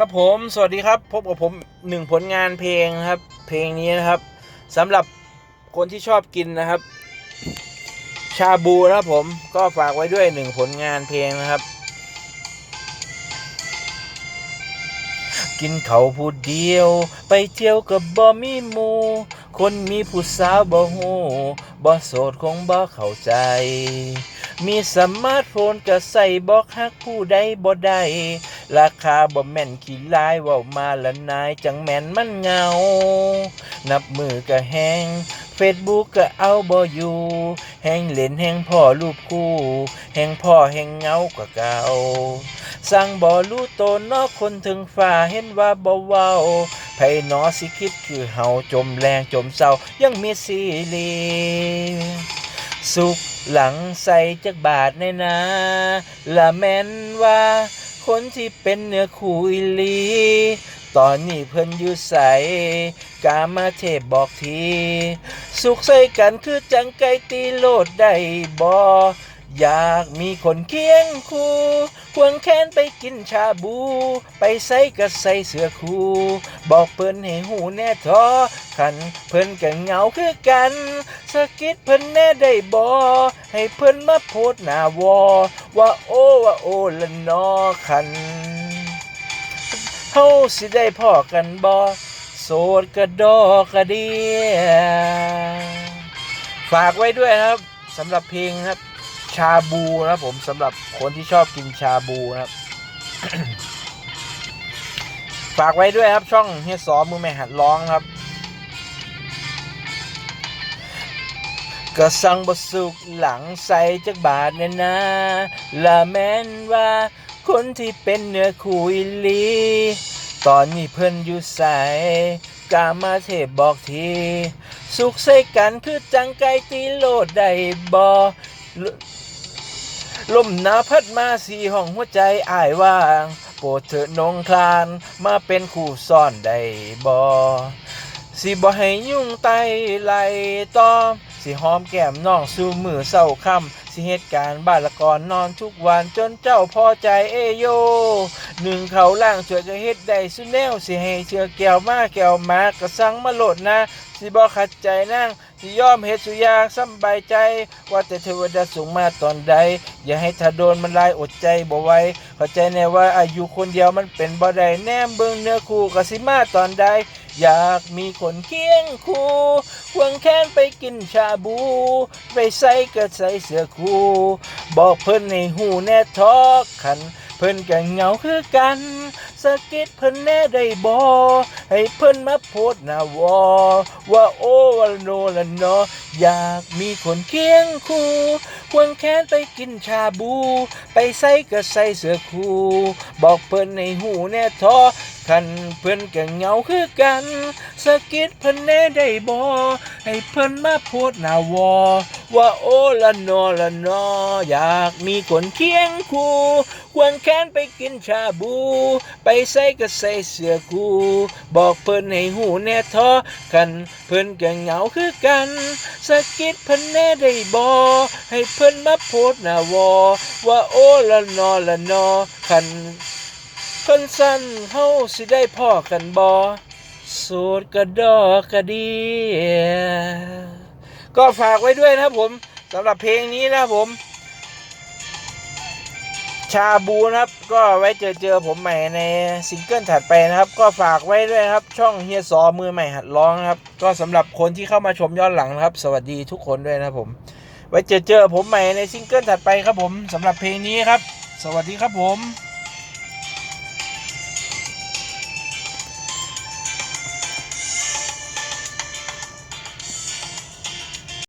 ครับผมสวัสดีครับพบกับผมหนึ่งผลงานเพลงนะครับ เพลงนี้นะครับสำหรับคนที่ชอบกินนะครับ ชาบูนะครับผมก็ฝากไว้ด้วยหนึ่งผลงานเพลงนะครับ กินเขาผู้เดียว ไปเที่ยวกับบ่มีหมู คนมีผู้สาวบ่ฮู้บ่โสดคงบ่เข้าใจมีสมาร์ทโฟนก็ใส่บอกฮักผู้ใดบ่ได้ ราคาบ่แม่นขี้ลายว้ามาละนายจังแม่นมันเงา นับมือก็แห้งเฟซบุ๊กก็เอาบ่อยู่แห้งเล่นแห้งพ่อรูปคู่ แห้งพ่อแห้งเงากว่าเก่าสั่งบ่รู้โตนนอกคนถึงฟ้าเห็นว่าบ่เว้าไผหนอสิคิดคือเฮาจมแรงจมเศร้ายังมีสีลีสุขหลังใส่จักบาทในนาละแม่นว่า คนที่เป็นเนื้อคู่อิลี ตอนนี้เพิ่นอยู่ใส กามาเทพบอกที สุขใส่กันคือจังไกตีโลดได้บ่อ อยากมีคนเคียงคู่ควงแขนไปกินชาบู ไปใส่ก็ใส่เสื้อคู่ บอกเพิ่นให้หูแน่ทอขันเพิ่นก็เหงาคือกันสะกิดเพิ่นแน่ได้บ่ให้เพิ่นมาโพดหน้าวอ ว่าโอ้ว่าโอ้ละนอขันเฮาสิได้พ่อกันบ่โสดกระดอกระเดียฝากไว้ด้วยครับสำหรับเพลงครับ ชาบูนะครับผมสำหรับคนที่ชอบกินชาบูนะครับ ฝากไว้ด้วยครับช่องเฮียสอมือแม่หัดร้องครับก็สั่งบสุกหลังใส่จักบาทเนี่ยนะละแม่นว่าคนที่เป็นเนื้อคู่อีหลี ตอนนี้เพิ่นอยู่ใสกามาเทพบอกที สุขใส่กันคือจังไกตีโลดได้บ่ ลมหนาวพัดมาสีห้องหัวใจอ้ายว่าง โปรดเถิดนงคลานมาเป็นคู่ซ่อนได้บ่สิบ่ให้ยุ่งไตไหลตอม สิหอมแก้มน้องสู่มือเศร้าค่ำสิเหตุการณ์บ้านละก่อนนอนทุกวันจนเจ้าพอใจเอโย หนึ่งเขาล่างช่วยก็เฮ็ดได้สุแนว สิให้เชือแก้วมาแก้วมากระสังมาโหลดนะ สิบ่ขัดใจนั่ง สิยอมเฮ็ดสุยางสบายใจ ว่าแต่เทวดาสูงมาตอนใด อย่าให้ถ้าโดนมันลายอดใจบ่ไหวเข้าใจแน่ว่าอายุคนเดียวมันเป็นบ่ได้แนมเบิ่งเนื้อคู่ก็สิมาตอนใด อยากมีคนเคียงคู่ควงแขนไปกินชาบู ไปใส่ก็ใส่เสื้อคู่ บอกเพิ่นให้หูแน่ทอกขัน เพิ่นก็เหงาคือกันสะกิดเพิ่นแน่ได้บ่ให้เพิ่นมาโพดหน้าวอ ว่าโอ้ว่าโนละเนออยากมีคนเคียงคู่ วงแขนไปกินชาบู ไปใส่ก็ใส่เสื้อคู่ บอกเพิ่นให้หูแน่ทอคันเพิ่นก็เหงาคือกันสะกิดเพิ่นแน่ได้บ่ให้เพิ่นมาโพดหน้าวอว่าโอ้ละนอละนออยากมีคนเคียงคู่ควงแขนไปกินชาบูไปใส่ก็ใส่เสื้อคู่บอกเพิ่นให้หูแน่ทอกันเพิ่นก็เหงาคือกันสะกิดเพิ่นแน่ได้บ่ให้เพิ่นมาโพดหน้าวอ ว่าโอละนอละนอคันเพิ่นสั้นเฮาสิได้พ่อกันบ่โสดกระดอกกระเดียก็ฝากไว้ด้วยนะผมสำหรับเพลงนี้นะผม ชาบูนะครับ ก็ไว้เจอเจอผมใหม่ในซิงเกิลถัดไปนะครับ ก็ฝากไว้ด้วยครับ ช่องเฮียซอมือใหม่หัดร้องนะครับ ก็สำหรับคนที่เข้ามาชมย้อนหลังนะครับ สวัสดีทุกคนด้วยนะผม ไว้เจอเจอผมใหม่ในซิงเกิลถัดไปครับผมสำหรับเพลงนี้ครับ สวัสดีครับผม